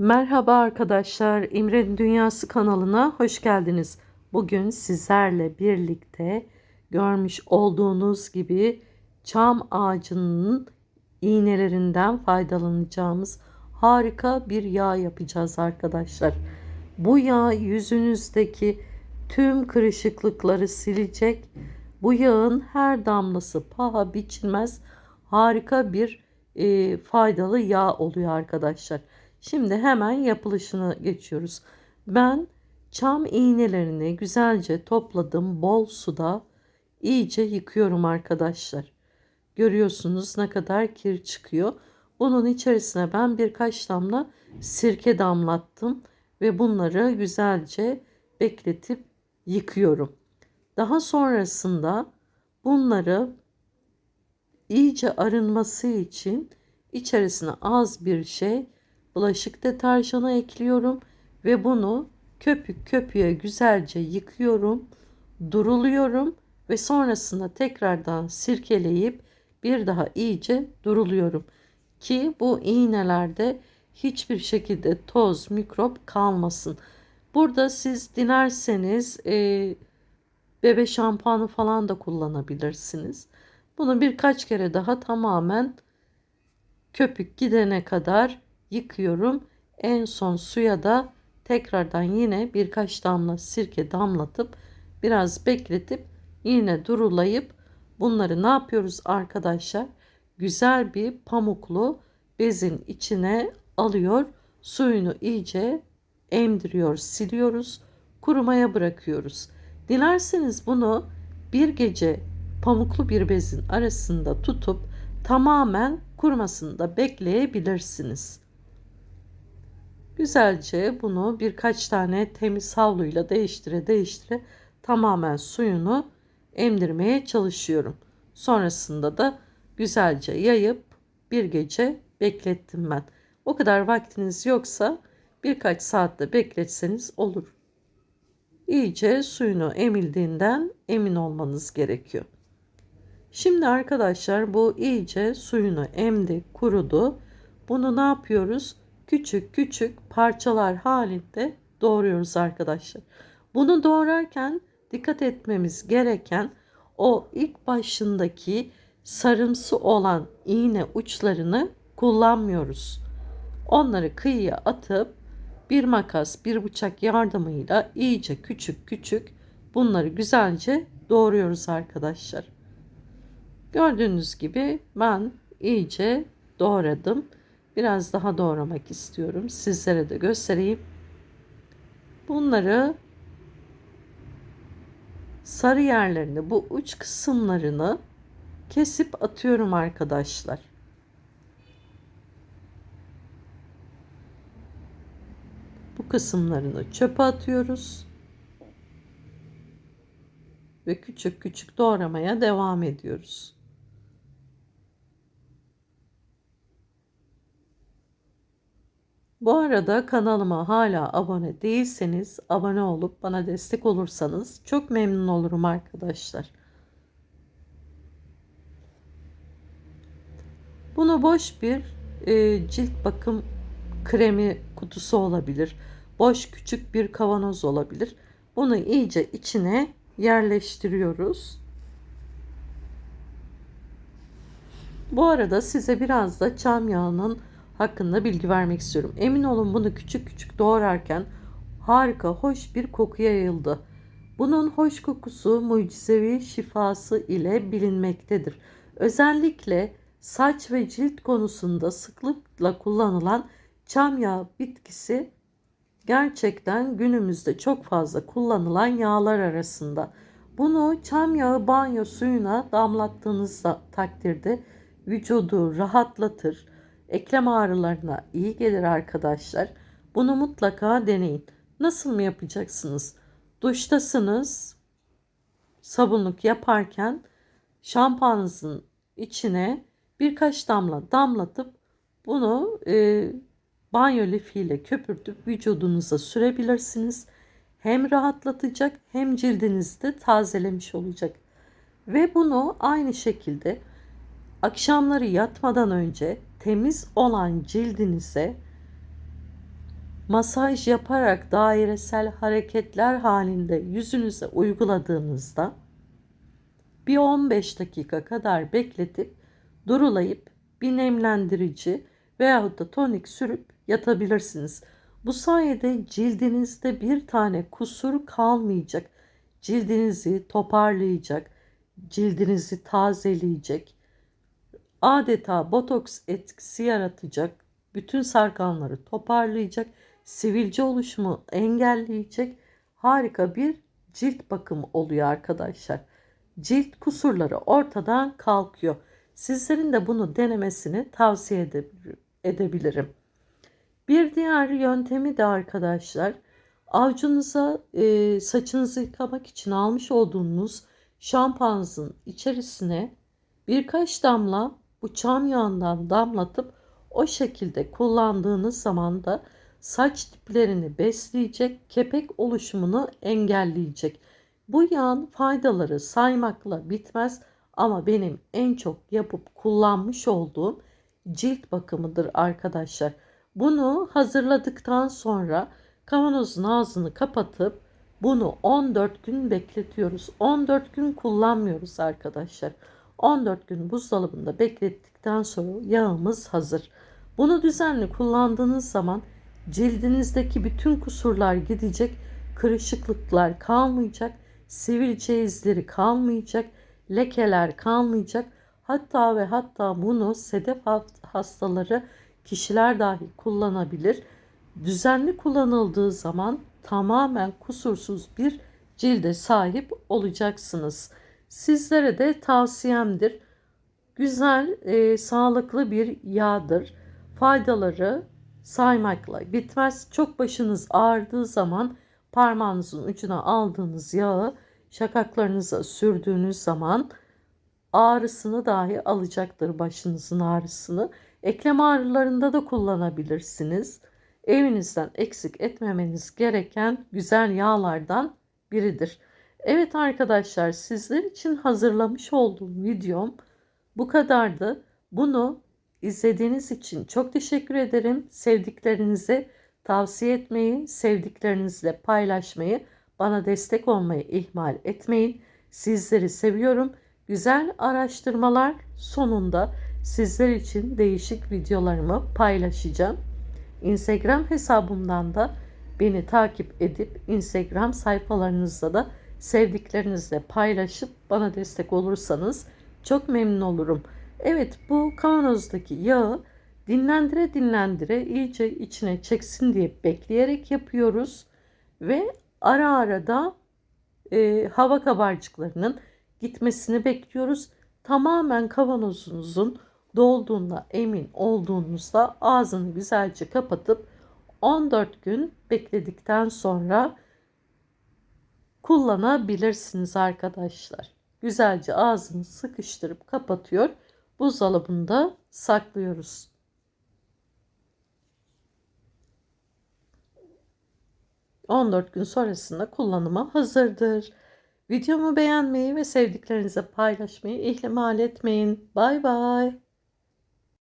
Merhaba arkadaşlar, İmre'nin Dünyası kanalına hoş geldiniz. Bugün sizlerle birlikte görmüş olduğunuz gibi çam ağacının iğnelerinden faydalanacağımız harika bir yağ yapacağız arkadaşlar. Bu yağ yüzünüzdeki tüm kırışıklıkları silecek. Bu yağın her damlası paha biçilmez harika bir e, faydalı yağ oluyor arkadaşlar. Şimdi hemen yapılışını geçiyoruz. Ben çam iğnelerini güzelce topladım. Bol suda iyice yıkıyorum arkadaşlar. Görüyorsunuz ne kadar kir çıkıyor. Bunun içerisine ben birkaç damla sirke damlattım ve bunları güzelce bekletip yıkıyorum. Daha sonrasında bunları iyice arınması için içerisine az bir şey bulaşık deterjanı ekliyorum ve bunu köpük köpüğe güzelce yıkıyorum, duruluyorum ve sonrasında tekrardan sirkeleyip bir daha iyice duruluyorum ki bu iğnelerde hiçbir şekilde toz, mikrop kalmasın. Burada siz dilerseniz e, bebe şampuanı falan da kullanabilirsiniz. Bunu birkaç kere daha tamamen köpük gidene kadar yıkıyorum. En son suya da tekrardan yine birkaç damla sirke damlatıp biraz bekletip yine durulayıp bunları ne yapıyoruz arkadaşlar? Güzel bir pamuklu bezin içine alıyor. Suyunu iyice emdiriyor, siliyoruz. Kurumaya bırakıyoruz. Dilerseniz bunu bir gece pamuklu bir bezin arasında tutup tamamen kurumasını da bekleyebilirsiniz. Güzelce bunu birkaç tane temiz havluyla değiştire değiştire tamamen suyunu emdirmeye çalışıyorum. Sonrasında da güzelce yayıp bir gece beklettim ben. O kadar vaktiniz yoksa birkaç saatte bekletseniz olur. İyice suyunu emildiğinden emin olmanız gerekiyor. Şimdi arkadaşlar bu iyice suyunu emdi, kurudu. Bunu ne yapıyoruz? Küçük küçük parçalar halinde doğruyoruz arkadaşlar. Bunu doğrarken dikkat etmemiz gereken o ilk başındaki sarımsı olan iğne uçlarını kullanmıyoruz. Onları kıyıya atıp bir makas, bir bıçak yardımıyla iyice küçük küçük bunları güzelce doğruyoruz arkadaşlar. Gördüğünüz gibi ben iyice doğradım. Biraz daha doğramak istiyorum. Sizlere de göstereyim. Bunları sarı yerlerini, bu uç kısımlarını kesip atıyorum arkadaşlar. Bu kısımlarını çöpe atıyoruz. Ve küçük küçük doğramaya devam ediyoruz. Bu arada kanalıma hala abone değilseniz abone olup bana destek olursanız çok memnun olurum arkadaşlar. Bunu boş bir e, cilt bakım kremi kutusu olabilir. Boş küçük bir kavanoz olabilir. Bunu iyice içine yerleştiriyoruz. Bu arada size biraz da çam yağının hakkında bilgi vermek istiyorum. Emin olun bunu küçük küçük doğrarken harika hoş bir koku yayıldı. Bunun hoş kokusu mucizevi şifası ile bilinmektedir. Özellikle saç ve cilt konusunda sıklıkla kullanılan çam yağı bitkisi gerçekten günümüzde çok fazla kullanılan yağlar arasında. Bunu çam yağı banyo suyuna damlattığınız takdirde vücudu rahatlatır Eklem ağrılarına iyi gelir arkadaşlar. Bunu mutlaka deneyin. Nasıl mı yapacaksınız? Duştasınız. Sabunluk yaparken şampuanınızın içine birkaç damla damlatıp bunu e, banyo lifiyle köpürtüp vücudunuza sürebilirsiniz. Hem rahatlatacak hem cildinizde tazelemiş olacak. Ve bunu aynı şekilde akşamları yatmadan önce temiz olan cildinize masaj yaparak dairesel hareketler halinde yüzünüze uyguladığınızda bir 15 dakika kadar bekletip durulayıp bir nemlendirici veyahut da tonik sürüp yatabilirsiniz. Bu sayede cildinizde bir tane kusur kalmayacak. Cildinizi toparlayacak, cildinizi tazeleyecek, adeta botoks etkisi yaratacak, bütün sarkanları toparlayacak, sivilce oluşumu engelleyecek harika bir cilt bakımı oluyor arkadaşlar. Cilt kusurları ortadan kalkıyor. Sizlerin de bunu denemesini tavsiye edebilirim. Bir diğer yöntemi de arkadaşlar avcunuza e, saçınızı yıkamak için almış olduğunuz şampuanınızın içerisine birkaç damla bu çam yağından damlatıp o şekilde kullandığınız zaman da saç diplerini besleyecek, kepek oluşumunu engelleyecek. Bu yağın faydaları saymakla bitmez ama benim en çok yapıp kullanmış olduğum cilt bakımıdır arkadaşlar. Bunu hazırladıktan sonra kavanozun ağzını kapatıp bunu 14 gün bekletiyoruz. 14 gün kullanmıyoruz arkadaşlar. 14 gün buzdolabında beklettikten sonra yağımız hazır. Bunu düzenli kullandığınız zaman cildinizdeki bütün kusurlar gidecek, kırışıklıklar kalmayacak, sivilce izleri kalmayacak, lekeler kalmayacak. Hatta ve hatta bunu sedef hastaları kişiler dahi kullanabilir. Düzenli kullanıldığı zaman tamamen kusursuz bir cilde sahip olacaksınız. Sizlere de tavsiyemdir. Güzel, e, sağlıklı bir yağdır. Faydaları saymakla bitmez. Çok başınız ağrıdığı zaman parmağınızın ucuna aldığınız yağı şakaklarınıza sürdüğünüz zaman ağrısını dahi alacaktır başınızın ağrısını. Eklem ağrılarında da kullanabilirsiniz. Evinizden eksik etmemeniz gereken güzel yağlardan biridir. Evet arkadaşlar sizler için hazırlamış olduğum videom bu kadardı. Bunu izlediğiniz için çok teşekkür ederim. Sevdiklerinize tavsiye etmeyi, sevdiklerinizle paylaşmayı, bana destek olmayı ihmal etmeyin. Sizleri seviyorum. Güzel araştırmalar sonunda sizler için değişik videolarımı paylaşacağım. Instagram hesabımdan da beni takip edip Instagram sayfalarınızda da sevdiklerinizle paylaşıp bana destek olursanız çok memnun olurum. Evet bu kavanozdaki yağı dinlendire dinlendire iyice içine çeksin diye bekleyerek yapıyoruz. Ve ara ara da e, hava kabarcıklarının gitmesini bekliyoruz. Tamamen kavanozunuzun dolduğunda emin olduğunuzda ağzını güzelce kapatıp 14 gün bekledikten sonra kullanabilirsiniz arkadaşlar. Güzelce ağzını sıkıştırıp kapatıyor. Buzdolabında saklıyoruz. ...14 gün sonrasında kullanıma hazırdır. Videomu beğenmeyi ve sevdiklerinize paylaşmayı ihmal etmeyin. Bay bay.